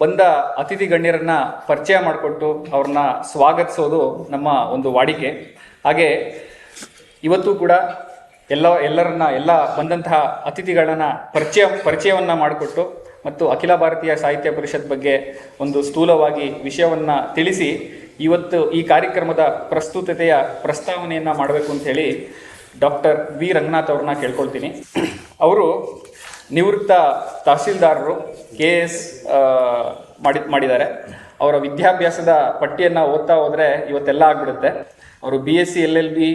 ಬಂದ ಅತಿಥಿ ಗಣ್ಯರನ್ನ ಪರಿಚಯ ಮಾಡಿಕೊಟ್ಟು ಅವ್ರನ್ನ ಸ್ವಾಗತಿಸೋದು ನಮ್ಮ ಒಂದು ವಾಡಿಕೆ. ಹಾಗೆ ಇವತ್ತು ಕೂಡ ಎಲ್ಲ, ಎಲ್ಲರನ್ನ, ಎಲ್ಲ ಬಂದಂತಹ ಅತಿಥಿಗಳನ್ನ ಪರಿಚಯ, ಪರಿಚಯವನ್ನ ಮಾಡಿಕೊಟ್ಟು ಮತ್ತು ಅಖಿಲ ಭಾರತೀಯ ಸಾಹಿತ್ಯ ಪರಿಷತ್ ಬಗ್ಗೆ ಒಂದು ಸ್ಥೂಲವಾಗಿ ವಿಷಯವನ್ನ ತಿಳಿಸಿ ಇವತ್ತು ಈ ಕಾರ್ಯಕ್ರಮದ ಪ್ರಸ್ತುತತೆಯ ಪ್ರಸ್ತಾವನೆಯನ್ನ ಮಾಡಬೇಕು ಅಂತ ಹೇಳಿ ಡಾಕ್ಟರ್ ವಿ ರಂಗನಾಥ್ ಅವ್ರನ್ನ ಕೇಳ್ಕೊಳ್ತೀನಿ. ಅವರು ನಿವೃತ್ತ ತಹಸೀಲ್ದಾರರು ಕೆ ಎಸ್ ಮಾಡಿ ಮಾಡಿದ್ದಾರೆ. ಅವರ ವಿದ್ಯಾಭ್ಯಾಸದ ಪಟ್ಟಿಯನ್ನು ಓದ್ತಾ ಹೋದರೆ ಇವತ್ತೆಲ್ಲ ಆಗ್ಬಿಡುತ್ತೆ. ಅವರು B S C L L B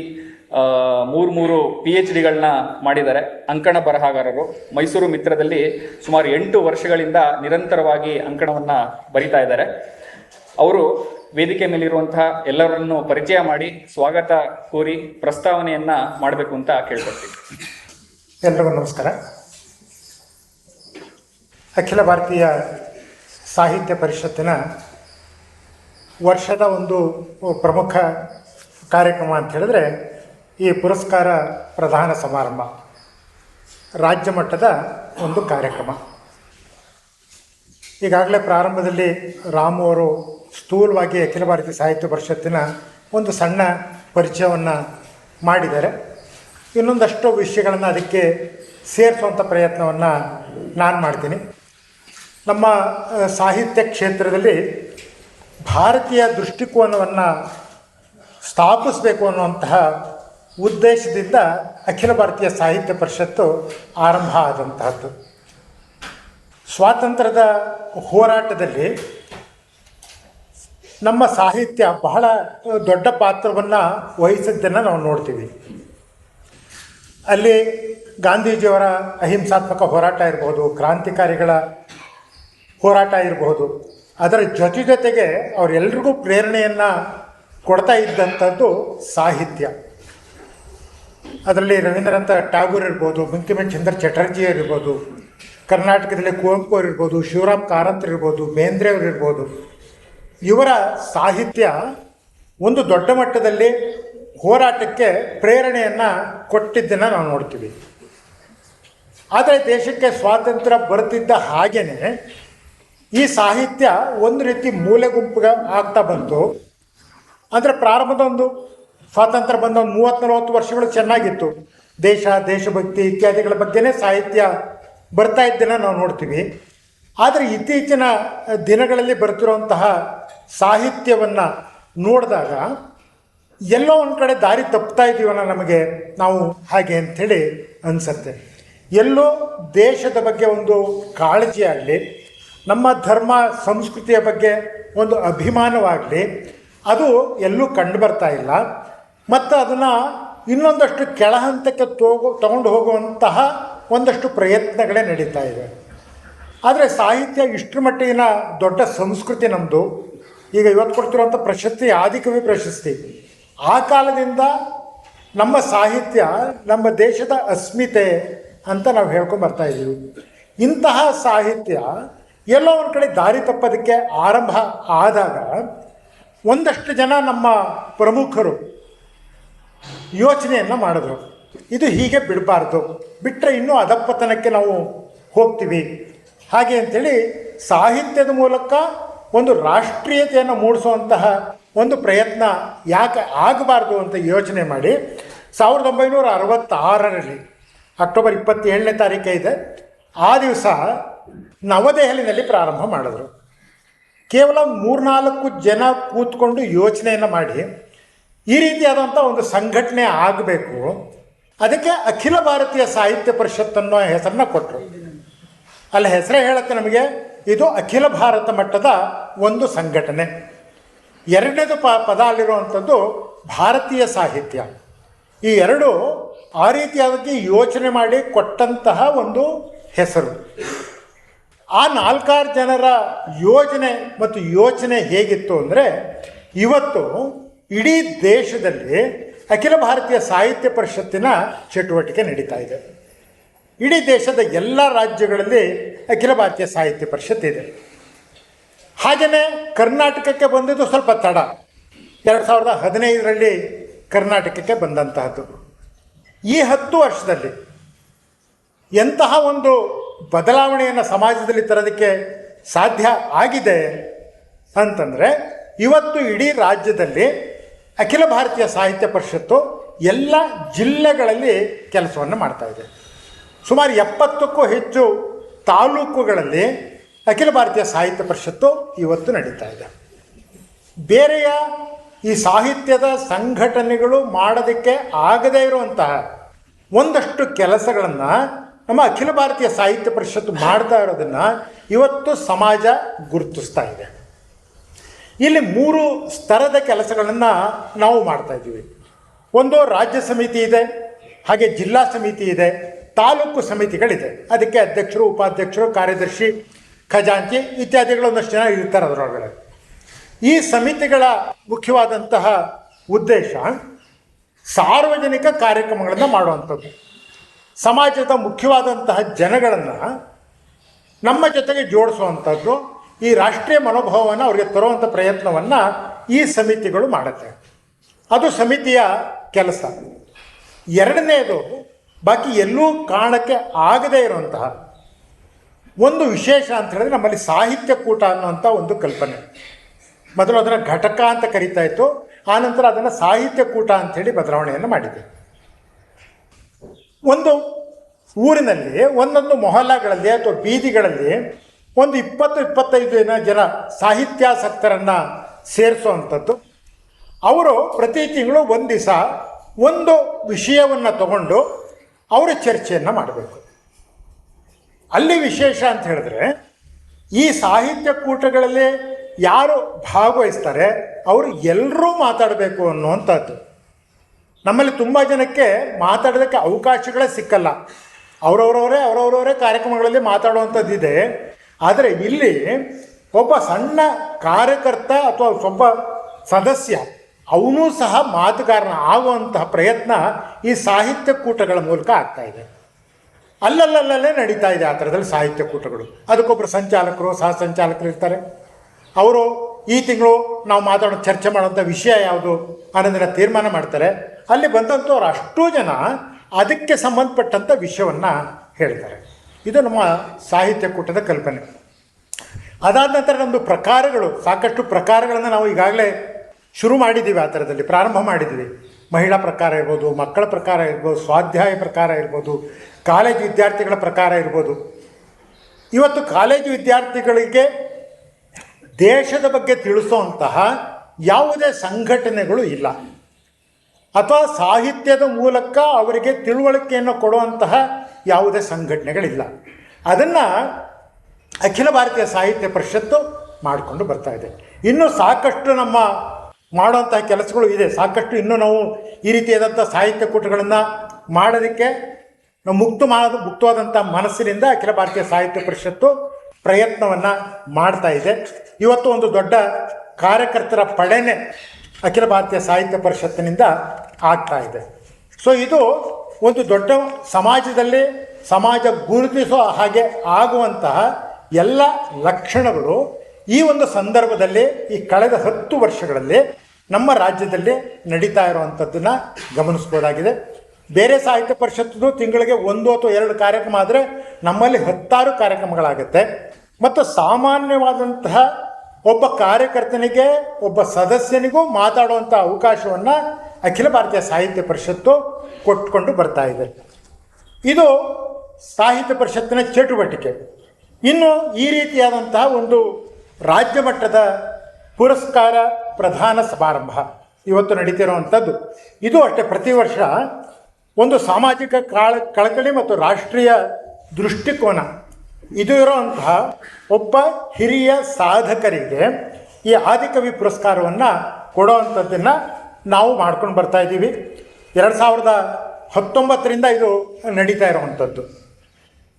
ಮೂರು ಮೂರು ಪಿ ಎಚ್ ಡಿಗಳನ್ನ ಮಾಡಿದ್ದಾರೆ. ಅಂಕಣ ಬರಹಗಾರರು. ಮೈಸೂರು ಮಿತ್ರದಲ್ಲಿ ಸುಮಾರು ಎಂಟು ವರ್ಷಗಳಿಂದ ನಿರಂತರವಾಗಿ ಅಂಕಣವನ್ನು ಬರಿತಾ ಇದ್ದಾರೆ. ಅವರು ವೇದಿಕೆ ಮೇಲಿರುವಂತಹ ಎಲ್ಲರನ್ನು ಪರಿಚಯ ಮಾಡಿ ಸ್ವಾಗತ ಕೋರಿ ಪ್ರಸ್ತಾವನೆಯನ್ನು ಮಾಡಬೇಕು ಅಂತ ಕೇಳ್ಕೊಳ್ತೀನಿ. ಎಲ್ರಿಗೂ ನಮಸ್ಕಾರ. ಅಖಿಲ ಭಾರತೀಯ ಸಾಹಿತ್ಯ ಪರಿಷತ್ತಿನ ವರ್ಷದ ಒಂದು ಪ್ರಮುಖ ಕಾರ್ಯಕ್ರಮ ಅಂತ ಹೇಳಿದ್ರೆ ಈ ಪುರಸ್ಕಾರ ಪ್ರಧಾನ ಸಮಾರಂಭ. ರಾಜ್ಯ ಮಟ್ಟದ ಒಂದು ಕಾರ್ಯಕ್ರಮ. ಈಗಾಗಲೇ ಪ್ರಾರಂಭದಲ್ಲಿ ರಾಮು ಅವರು ಸ್ಥೂಲವಾಗಿ ಅಖಿಲ ಭಾರತೀಯ ಸಾಹಿತ್ಯ ಪರಿಷತ್ತಿನ ಒಂದು ಸಣ್ಣ ಪರಿಚಯವನ್ನು ಮಾಡಿದ್ದಾರೆ. ಇನ್ನೊಂದಷ್ಟು ವಿಷಯಗಳನ್ನು ಅದಕ್ಕೆ ಸೇರಿಸುವಂಥ ಪ್ರಯತ್ನವನ್ನು ನಾನು ಮಾಡ್ತೀನಿ. ನಮ್ಮ ಸಾಹಿತ್ಯ ಕ್ಷೇತ್ರದಲ್ಲಿ ಭಾರತೀಯ ದೃಷ್ಟಿಕೋನವನ್ನು ಸ್ಥಾಪಿಸಬೇಕು ಅನ್ನುವಂತಹ ಉದ್ದೇಶದಿಂದ ಅಖಿಲ ಭಾರತೀಯ ಸಾಹಿತ್ಯ ಪರಿಷತ್ತು ಆರಂಭ ಆದಂತಹದ್ದು. ಸ್ವಾತಂತ್ರ್ಯದ ಹೋರಾಟದಲ್ಲಿ ನಮ್ಮ ಸಾಹಿತ್ಯ ಬಹಳ ದೊಡ್ಡ ಪಾತ್ರವನ್ನು ವಹಿಸಿದ್ದನ್ನು ನಾವು ನೋಡ್ತೀವಿ. ಅಲ್ಲಿ ಗಾಂಧೀಜಿಯವರ ಅಹಿಂಸಾತ್ಮಕ ಹೋರಾಟ ಇರ್ಬೋದು, ಕ್ರಾಂತಿಕಾರಿಗಳ ಹೋರಾಟ ಇರಬಹುದು. ಅದರ ಜೊತೆ ಜೊತೆಗೆ ಅವರೆಲ್ರಿಗೂ ಪ್ರೇರಣೆಯನ್ನು ಕೊಡ್ತಾ ಇದ್ದಂಥದ್ದು ಸಾಹಿತ್ಯ. ಅದರಲ್ಲಿ ರವೀಂದ್ರನಾಥ ಟ್ಯಾಗೂರ್ ಇರ್ಬೋದು ಬಂಕಿಮನ್ ಚಂದ್ರ ಚಟರ್ಜಿ ಇರ್ಬೋದು ಕರ್ನಾಟಕದಲ್ಲಿ ಕುವೆಂಪು ಅವರಿರ್ಬೋದು, ಶಿವರಾಮ್ ಕಾರಂತ್ ಇರ್ಬೋದು, ಬೇಂದ್ರೆ ಅವರಿರ್ಬೋದು. ಇವರ ಸಾಹಿತ್ಯ ಒಂದು ದೊಡ್ಡ ಮಟ್ಟದಲ್ಲಿ ಹೋರಾಟಕ್ಕೆ ಪ್ರೇರಣೆಯನ್ನು ಕೊಟ್ಟಿದ್ದನ್ನು ನಾವು ನೋಡ್ತೀವಿ. ಆದರೆ ದೇಶಕ್ಕೆ ಸ್ವಾತಂತ್ರ್ಯ ಬರುತ್ತಿದ್ದ ಹಾಗೇನೆ ಈ ಸಾಹಿತ್ಯ ಒಂದು ರೀತಿ ಮೂಲೆ ಗುಂಪುಗ ಆಗ್ತಾ ಬಂತು. ಅಂದರೆ ಪ್ರಾರಂಭದ ಒಂದು ಸ್ವಾತಂತ್ರ್ಯ ಬಂದ ಒಂದು ಮೂವತ್ತು ನಲವತ್ತು ವರ್ಷಗಳು ಚೆನ್ನಾಗಿತ್ತು. ದೇಶ, ದೇಶಭಕ್ತಿ ಇತ್ಯಾದಿಗಳ ಬಗ್ಗೆನೇ ಸಾಹಿತ್ಯ ಬರ್ತಾ ಇದ್ದನ್ನು ನಾವು ನೋಡ್ತೀವಿ. ಆದರೆ ಇತ್ತೀಚಿನ ದಿನಗಳಲ್ಲಿ ಬರ್ತಿರುವಂತಹ ಸಾಹಿತ್ಯವನ್ನು ನೋಡಿದಾಗ ಎಲ್ಲೋ ಒಂದು ಕಡೆ ದಾರಿ ತಪ್ತಾ ಇದ್ದೀವಲ್ಲ ನಮಗೆ ನಾವು ಹಾಗೆ ಅಂಥೇಳಿ ಅನಿಸತ್ತೆ. ಎಲ್ಲೋ ದೇಶದ ಬಗ್ಗೆ ಒಂದು ಕಾಳಜಿ ಆಗಲಿ ನಮ್ಮ ಧರ್ಮ ಸಂಸ್ಕೃತಿಯ ಬಗ್ಗೆ ಒಂದು ಅಭಿಮಾನವಾಗಲಿ, ಅದು ಎಲ್ಲೂ ಕಂಡು ಬರ್ತಾ ಇಲ್ಲ. ಮತ್ತು ಅದನ್ನು ಇನ್ನೊಂದಷ್ಟು ಕೆಳಹಂತಕ್ಕೆ ತೋಗೋ, ತಗೊಂಡು ಹೋಗುವಂತಹ ಒಂದಷ್ಟು ಪ್ರಯತ್ನಗಳೇ ನಡೀತಾ ಇವೆ ಆದರೆ ಸಾಹಿತ್ಯ ಇಷ್ಟರ ಮಟ್ಟಿನ ದೊಡ್ಡ ಸಂಸ್ಕೃತಿ ನಮ್ಮದು ಈಗ ಇವತ್ತು ಕೊಡ್ತಿರುವಂಥ ಪ್ರಶಸ್ತಿ ಆದಿಕವಿ ಪ್ರಶಸ್ತಿ. ಆ ಕಾಲದಿಂದ ನಮ್ಮ ಸಾಹಿತ್ಯ, ನಮ್ಮ ದೇಶದ ಅಸ್ಮಿತೆ ಅಂತ ನಾವು ಹೇಳ್ಕೊಂಡು ಬರ್ತಾ ಇದ್ದೀವಿ ಇಂತಹ ಸಾಹಿತ್ಯ ಎಲ್ಲೋ ಒಂದು ಕಡೆ ದಾರಿ ತಪ್ಪೋದಕ್ಕೆ ಆರಂಭ ಆದಾಗ ಒಂದಷ್ಟು ಜನ ನಮ್ಮ ಪ್ರಮುಖರು ಯೋಚನೆಯನ್ನು ಮಾಡಿದ್ರು. ಇದು ಹೀಗೆ ಬಿಡಬಾರ್ದು. ಬಿಟ್ಟರೆ ಇನ್ನೂ ಅಧಪ್ಪತನಕ್ಕೆ ನಾವು ಹೋಗ್ತೀವಿ. ಹಾಗೆ ಅಂಥೇಳಿ ಸಾಹಿತ್ಯದ ಮೂಲಕ ಒಂದು ರಾಷ್ಟ್ರೀಯತೆಯನ್ನು ಮೂಡಿಸುವಂತಹ ಒಂದು ಪ್ರಯತ್ನ ಯಾಕೆ ಆಗಬಾರ್ದು ಅಂತ ಯೋಚನೆ ಮಾಡಿ ಸಾವಿರದ ಒಂಬೈನೂರ ಅರವತ್ತಾರರಲ್ಲಿ ಅಕ್ಟೋಬರ್ ಇಪ್ಪತ್ತೇಳನೇ ತಾರೀಕೆ ಇದೆ. ಆ ದಿವಸ ನವದೆಹಲಿನಲ್ಲಿ ಪ್ರಾರಂಭ ಮಾಡಿದ್ರು. ಕೇವಲ ಮೂರ್ನಾಲ್ಕು ಜನ ಕೂತ್ಕೊಂಡು ಯೋಚನೆಯನ್ನು ಮಾಡಿ, ಈ ರೀತಿಯಾದಂಥ ಒಂದು ಸಂಘಟನೆ ಆಗಬೇಕು. ಅದಕ್ಕೆ ಅಖಿಲ ಭಾರತೀಯ ಸಾಹಿತ್ಯ ಪರಿಷತ್ ಅನ್ನೋ ಹೆಸರನ್ನ ಕೊಟ್ಟರು ಅಲ್ಲಿ ಹೆಸರೇ ಹೇಳುತ್ತೆ ನಮಗೆ, ಇದು ಅಖಿಲ ಭಾರತ ಮಟ್ಟದ ಒಂದು ಸಂಘಟನೆ. ಎರಡನೇದು ಪ ಪದ ಅಲ್ಲಿರುವಂಥದ್ದು ಭಾರತೀಯ ಸಾಹಿತ್ಯ. ಈ ಎರಡು ಆ ರೀತಿಯಾಗಿ ಯೋಚನೆ ಮಾಡಿ ಕೊಟ್ಟಂತಹ ಒಂದು ಹೆಸರು. ಆ ನಾಲ್ಕಾರು ಜನರ ಯೋಜನೆ ಮತ್ತು ಯೋಚನೆ ಹೇಗಿತ್ತು ಅಂದರೆ, ಇವತ್ತು ಇಡೀ ದೇಶದಲ್ಲಿ ಅಖಿಲ ಭಾರತೀಯ ಸಾಹಿತ್ಯ ಪರಿಷತ್ತಿನ ಚಟುವಟಿಕೆ ನಡೀತಾ ಇದೆ. ಇಡೀ ದೇಶದ ಎಲ್ಲ ರಾಜ್ಯಗಳಲ್ಲಿ ಅಖಿಲ ಭಾರತೀಯ ಸಾಹಿತ್ಯ ಪರಿಷತ್ ಇದೆ. ಹಾಗೆಯೇ ಕರ್ನಾಟಕಕ್ಕೆ ಬಂದಿದ್ದು ಸ್ವಲ್ಪ ತಡ. ಎರಡು ಸಾವಿರದ ಹದಿನೈದರಲ್ಲಿ ಕರ್ನಾಟಕಕ್ಕೆ ಬಂದಂತಹದ್ದು. ಈ ಹತ್ತು ವರ್ಷದಲ್ಲಿ ಎಂತಹ ಒಂದು ಬದಲಾವಣೆಯನ್ನು ಸಮಾಜದಲ್ಲಿ ತರೋದಕ್ಕೆ ಸಾಧ್ಯ ಆಗಿದೆ ಅಂತಂದರೆ ಇವತ್ತು ಇಡೀ ರಾಜ್ಯದಲ್ಲಿ ಅಖಿಲ ಭಾರತೀಯ ಸಾಹಿತ್ಯ ಪರಿಷತ್ತು ಎಲ್ಲ ಜಿಲ್ಲೆಗಳಲ್ಲಿ ಕೆಲಸವನ್ನು ಮಾಡ್ತಾ ಇದೆ. ಸುಮಾರು ಎಪ್ಪತ್ತಕ್ಕೂ ಹೆಚ್ಚು ತಾಲೂಕುಗಳಲ್ಲಿ ಅಖಿಲ ಭಾರತೀಯ ಸಾಹಿತ್ಯ ಪರಿಷತ್ತು ಇವತ್ತು ನಡೀತಾ ಇದೆ. ಬೇರೆಯ ಈ ಸಾಹಿತ್ಯದ ಸಂಘಟನೆಗಳು ಮಾಡೋದಕ್ಕೆ ಆಗದೇ ಇರುವಂತಹ ಒಂದಷ್ಟು ಕೆಲಸಗಳನ್ನು ನಮ್ಮ ಅಖಿಲ ಭಾರತೀಯ ಸಾಹಿತ್ಯ ಪರಿಷತ್ತು ಮಾಡ್ತಾ ಇರೋದನ್ನು ಇವತ್ತು ಸಮಾಜ ಗುರುತಿಸ್ತಾ ಇದೆ. ಇಲ್ಲಿ ಮೂರು ಸ್ತರದ ಕೆಲಸಗಳನ್ನು ನಾವು ಮಾಡ್ತಾ ಇದ್ದೀವಿ. ಒಂದು ರಾಜ್ಯ ಸಮಿತಿ ಇದೆ, ಹಾಗೆ ಜಿಲ್ಲಾ ಸಮಿತಿ ಇದೆ, ತಾಲೂಕು ಸಮಿತಿಗಳಿದೆ. ಅದಕ್ಕೆ ಅಧ್ಯಕ್ಷರು, ಉಪಾಧ್ಯಕ್ಷರು, ಕಾರ್ಯದರ್ಶಿ, ಖಜಾಂಚಿ ಇತ್ಯಾದಿಗಳು ಒಂದಷ್ಟು ಜನ ಇರ್ತಾರೆ ಅದರೊಳಗಡೆ. ಈ ಸಮಿತಿಗಳ ಮುಖ್ಯವಾದಂತಹ ಉದ್ದೇಶ ಸಾರ್ವಜನಿಕ ಕಾರ್ಯಕ್ರಮಗಳನ್ನು ಮಾಡುವಂಥದ್ದು. ಸಮಾಜದ ಮುಖ್ಯವಾದಂತಹ ಜನಗಳನ್ನು ನಮ್ಮ ಜೊತೆಗೆ ಜೋಡಿಸುವಂಥದ್ದು ಈ ರಾಷ್ಟ್ರೀಯ ಮನೋಭಾವವನ್ನು ಅವರಿಗೆ ತರುವಂಥ ಪ್ರಯತ್ನವನ್ನು ಈ ಸಮಿತಿಗಳು ಮಾಡುತ್ತೆ. ಅದು ಸಮಿತಿಯ ಕೆಲಸ. ಎರಡನೆಯದು ಬಾಕಿ ಎಲ್ಲೂ ಕಾರಣಕ್ಕೆ ಆಗದೇ ಇರುವಂತಹ ಒಂದು ವಿಶೇಷ ಅಂತ ಹೇಳಿದ್ರೆ ನಮ್ಮಲ್ಲಿ ಸಾಹಿತ್ಯ ಕೂಟ ಅನ್ನುವಂಥ ಒಂದು ಕಲ್ಪನೆ. ಮೊದಲು ಅದನ್ನು ಘಟಕ ಅಂತ ಕರಿತಾ ಇತ್ತು ಆನಂತರ ಅದನ್ನು ಸಾಹಿತ್ಯ ಕೂಟ ಅಂಥೇಳಿ ಬದಲಾವಣೆಯನ್ನು ಮಾಡಿದೆ. ಒಂದು ಊರಿನಲ್ಲಿ, ಒಂದೊಂದು ಮೊಹಲ್ಲಾಗಳಲ್ಲಿ ಅಥವಾ ಬೀದಿಗಳಲ್ಲಿ ಒಂದು ಇಪ್ಪತ್ತು, ಇಪ್ಪತ್ತೈದು ಜನ ಜನ ಸಾಹಿತ್ಯಾಸಕ್ತರನ್ನು ಸೇರಿಸುವಂಥದ್ದು ಅವರು ಪ್ರತಿ ತಿಂಗಳು ಒಂದು ದಿವಸ ಒಂದು ವಿಷಯವನ್ನು ತಗೊಂಡು ಅವರು ಚರ್ಚೆಯನ್ನು ಮಾಡಬೇಕು. ಅಲ್ಲಿ ವಿಶೇಷ ಅಂತ ಹೇಳಿದ್ರೆ, ಈ ಸಾಹಿತ್ಯ ಕೂಟಗಳಲ್ಲಿ ಯಾರು ಭಾಗವಹಿಸ್ತಾರೆ, ಅವರು ಎಲ್ಲರೂ ಮಾತಾಡಬೇಕು ಅನ್ನುವಂಥದ್ದು. ನಮ್ಮಲ್ಲಿ ತುಂಬ ಜನಕ್ಕೆ ಮಾತಾಡೋದಕ್ಕೆ ಅವಕಾಶಗಳೇ ಸಿಕ್ಕಲ್ಲ. ಅವರವರವರೇ ಅವರವರವರೇ ಕಾರ್ಯಕ್ರಮಗಳಲ್ಲಿ ಮಾತಾಡುವಂಥದ್ದಿದೆ. ಆದರೆ ಇಲ್ಲಿ ಒಬ್ಬ ಸಣ್ಣ ಕಾರ್ಯಕರ್ತ ಅಥವಾ ಒಬ್ಬ ಸದಸ್ಯ, ಅವನೂ ಸಹ ಮಾತುಗಾರನ ಆಗುವಂತಹ ಪ್ರಯತ್ನ ಈ ಸಾಹಿತ್ಯ ಕೂಟಗಳ ಮೂಲಕ ಆಗ್ತಾ ಇದೆ. ಅಲ್ಲಲ್ಲಲ್ಲೇ ನಡೀತಾ ಇದೆ ಆ ಥರದಲ್ಲಿ ಸಾಹಿತ್ಯ ಕೂಟಗಳು. ಅದಕ್ಕೊಬ್ಬರು ಸಂಚಾಲಕರು, ಸಹ ಸಂಚಾಲಕರು ಇರ್ತಾರೆ ಅವರು ಈ ತಿಂಗಳು ನಾವು ಮಾತಾಡೋ ಚರ್ಚೆ ಮಾಡೋಂಥ ವಿಷಯ ಯಾವುದು ಅನ್ನೋದನ್ನು ತೀರ್ಮಾನ ಮಾಡ್ತಾರೆ. ಅಲ್ಲಿ ಬಂದಂಥವ್ರು ಅಷ್ಟೂ ಜನ ಅದಕ್ಕೆ ಸಂಬಂಧಪಟ್ಟಂಥ ವಿಷಯವನ್ನು ಹೇಳ್ತಾರೆ ಇದು ನಮ್ಮ ಸಾಹಿತ್ಯ ಕೂಟದ ಕಲ್ಪನೆ. ಅದಾದ ನಂತರ ನಮ್ಮದು ಪ್ರಕಾರಗಳು, ಸಾಕಷ್ಟು ಪ್ರಕಾರಗಳನ್ನು ನಾವು ಈಗಾಗಲೇ ಶುರು ಮಾಡಿದ್ದೀವಿ ಆ ಥರದಲ್ಲಿ, ಪ್ರಾರಂಭ ಮಾಡಿದ್ದೀವಿ. ಮಹಿಳಾ ಪ್ರಕಾರ ಇರ್ಬೋದು, ಮಕ್ಕಳ ಪ್ರಕಾರ ಇರ್ಬೋದು, ಸ್ವಾಧ್ಯಾಯ ಪ್ರಕಾರ ಇರ್ಬೋದು, ಕಾಲೇಜು ವಿದ್ಯಾರ್ಥಿಗಳ ಪ್ರಕಾರ ಇರ್ಬೋದು. ಇವತ್ತು ಕಾಲೇಜು ವಿದ್ಯಾರ್ಥಿಗಳಿಗೆ ದೇಶದ ಬಗ್ಗೆ ತಿಳಿಸುವಂತಹ ಯಾವುದೇ ಸಂಘಟನೆಗಳು ಇಲ್ಲ. ಅಥವಾ ಸಾಹಿತ್ಯದ ಮೂಲಕ ಅವರಿಗೆ ತಿಳುವಳಿಕೆಯನ್ನು ಕೊಡುವಂತಹ ಯಾವುದೇ ಸಂಘಟನೆಗಳಿಲ್ಲ. ಅದನ್ನು ಅಖಿಲ ಭಾರತೀಯ ಸಾಹಿತ್ಯ ಪರಿಷತ್ತು ಮಾಡಿಕೊಂಡು ಬರ್ತಾ ಇದೆ. ಇನ್ನೂ ಸಾಕಷ್ಟು ನಮ್ಮ ಮಾಡುವಂತಹ ಕೆಲಸಗಳು ಇದೆ. ಸಾಕಷ್ಟು ಇನ್ನೂ ನಾವು ಈ ರೀತಿಯಾದಂಥ ಸಾಹಿತ್ಯ ಕೂಟಗಳನ್ನು ಮಾಡೋದಕ್ಕೆ ನಾವು ಮುಕ್ತ ಮಾಡೋದು ಮುಕ್ತವಾದಂಥ ಮನಸ್ಸಿನಿಂದ ಅಖಿಲ ಭಾರತೀಯ ಸಾಹಿತ್ಯ ಪರಿಷತ್ತು ಪ್ರಯತ್ನವನ್ನು ಮಾಡ್ತಾ ಇದೆ. ಇವತ್ತು ಒಂದು ದೊಡ್ಡ ಕಾರ್ಯಕರ್ತರ ಪಡೆನೆ ಅಖಿಲ ಭಾರತೀಯ ಸಾಹಿತ್ಯ ಪರಿಷತ್ತಿನಿಂದ ಆಗ್ತಾ ಇದೆ. ಸೊ ಇದು ಒಂದು ದೊಡ್ಡ ಸಮಾಜದಲ್ಲಿ ಸಮಾಜ ಗುರುತಿಸೋ ಹಾಗೆ ಆಗುವಂತಹ ಎಲ್ಲ ಲಕ್ಷಣಗಳು ಈ ಒಂದು ಸಂದರ್ಭದಲ್ಲಿ, ಈ ಕಳೆದ ಹತ್ತು ವರ್ಷಗಳಲ್ಲಿ ನಮ್ಮ ರಾಜ್ಯದಲ್ಲಿ ನಡೀತಾ ಇರುವಂಥದ್ದನ್ನು ಗಮನಿಸ್ಬೋದಾಗಿದೆ. ಬೇರೆ ಸಾಹಿತ್ಯ ಪರಿಷತ್ತು ತಿಂಗಳಿಗೆ ಒಂದು ಅಥವಾ ಎರಡು ಕಾರ್ಯಕ್ರಮ ಆದರೆ ನಮ್ಮಲ್ಲಿ ಹತ್ತಾರು ಕಾರ್ಯಕ್ರಮಗಳಾಗುತ್ತೆ. ಮತ್ತು ಸಾಮಾನ್ಯವಾದಂತಹ ಒಬ್ಬ ಕಾರ್ಯಕರ್ತನಿಗೆ, ಒಬ್ಬ ಸದಸ್ಯನಿಗೂ ಮಾತಾಡುವಂಥ ಅವಕಾಶವನ್ನು ಅಖಿಲ ಭಾರತೀಯ ಸಾಹಿತ್ಯ ಪರಿಷತ್ತು ಕೊಟ್ಕೊಂಡು ಬರ್ತಾ ಇದೆ. ಇದು ಸಾಹಿತ್ಯ ಪರಿಷತ್ತಿನ ಚಟುವಟಿಕೆ. ಇನ್ನು ಈ ರೀತಿಯಾದಂತಹ ಒಂದು ರಾಜ್ಯ ಮಟ್ಟದ ಪುರಸ್ಕಾರ ಪ್ರಧಾನ ಸಮಾರಂಭ. ಇವತ್ತು ನಡೀತಿರುವಂಥದ್ದು ಇದು ಅಷ್ಟೇ ಪ್ರತಿ ವರ್ಷ ಒಂದು ಸಾಮಾಜಿಕ ಕಾಳ, ಕಳಕಳಿ ಮತ್ತು ರಾಷ್ಟ್ರೀಯ ದೃಷ್ಟಿಕೋನ. ಇದು ಇರೋಂತಹ ಒಬ್ಬ ಹಿರಿಯ ಸಾಧಕರಿಗೆ ಈ ಆದಿಕವಿ ಪುರಸ್ಕಾರವನ್ನು ಕೊಡೋವಂಥದ್ದನ್ನು ನಾವು ಮಾಡ್ಕೊಂಡು ಬರ್ತಾ ಇದ್ದೀವಿ. ಎರಡು ಸಾವಿರದ ಹತ್ತೊಂಬತ್ತರಿಂದ ಇದು ನಡೀತಾ ಇರುವಂಥದ್ದು.